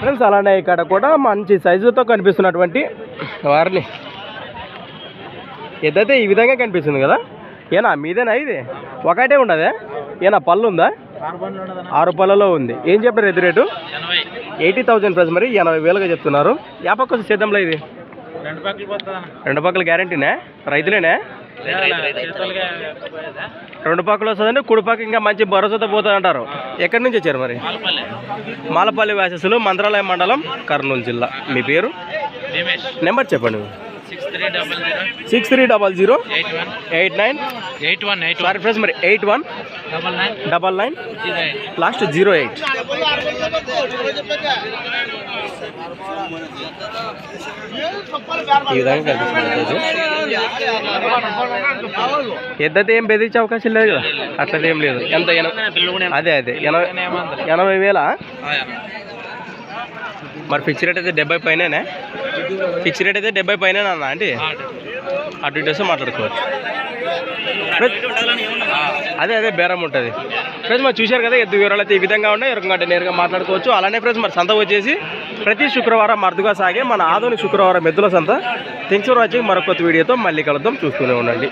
Friends అలానే ఇక్కడ కూడా మంచి సైజుతో కనిపిస్తున్నటువంటి వారిని. ఎద్దైతే ఈ విధంగా కనిపిస్తుంది కదా? ఏనా మీదేనా ఇది? ఒకటే ఉండదే? ఏనా పళ్ళు ఉందా? ఆరు పళ్ళలో ఉంది. ఏం చెప్పారు ఎదురేటు ఎయిటీ థౌజండ్ ప్రైస్ మరి ఎనభై వేలుగా చెప్తున్నారు. యా పక్క వచ్చి సిద్ధంలో ఇది. రెండు పక్కలు పోతుందా రెండు పక్కల గ్యారంటీనే? రైతులేనే? రెండు పక్కలు వస్తుందంటే కుడి పక్క ఇంకా మంచి భరోసాతో పోతుంది అంటారు. ఎక్కడి నుంచి వచ్చారు మరి? మాలపల్లి. వ్యాసస్సులు మంత్రాలయం మండలం కర్నూలు జిల్లా. మీ పేరు? నెంబర్ చెప్పండి. Six three double zero eight nine eight one eight sorry friends మరి eight one. Double nine. Double nine. Last zero eight. ఈ విధంగా కనిపిస్తుంది ఎద్దతే ఏం బెదిరించే అవకాశం లేదు కదా. అట్లది ఏం లేదు. ఎంత? అదే అదే. ఎనభై ఎనభై వేల? మరి ఫిక్స్ రేట్ అయితే డెబ్బై పైన ఫిక్స్ రేట్ అయితే డెబ్బై పైన అన్న అంటే? అటు ఇటు వస్తే మాట్లాడుకోవచ్చు. అదే అదే బేరం ఉంటుంది. ఫ్రెండ్స్ మరి చూశారు కదా ఎద్దు వివరాలు అయితే ఈ విధంగా ఉన్నాయి. ఎవరికంటే అంటే నేరుగా మాట్లాడుకోవచ్చు. అలానే ఫ్రెండ్స్ మరి సంత వచ్చేసి ప్రతి శుక్రవారం అరుదుగా సాగే మన ఆధునిక శుక్రవారం ఎద్దుల సంత. Thanks for watching. మరొక వీడియోతో మళ్ళీ కలుద్దాం. చూస్తూనే ఉండండి.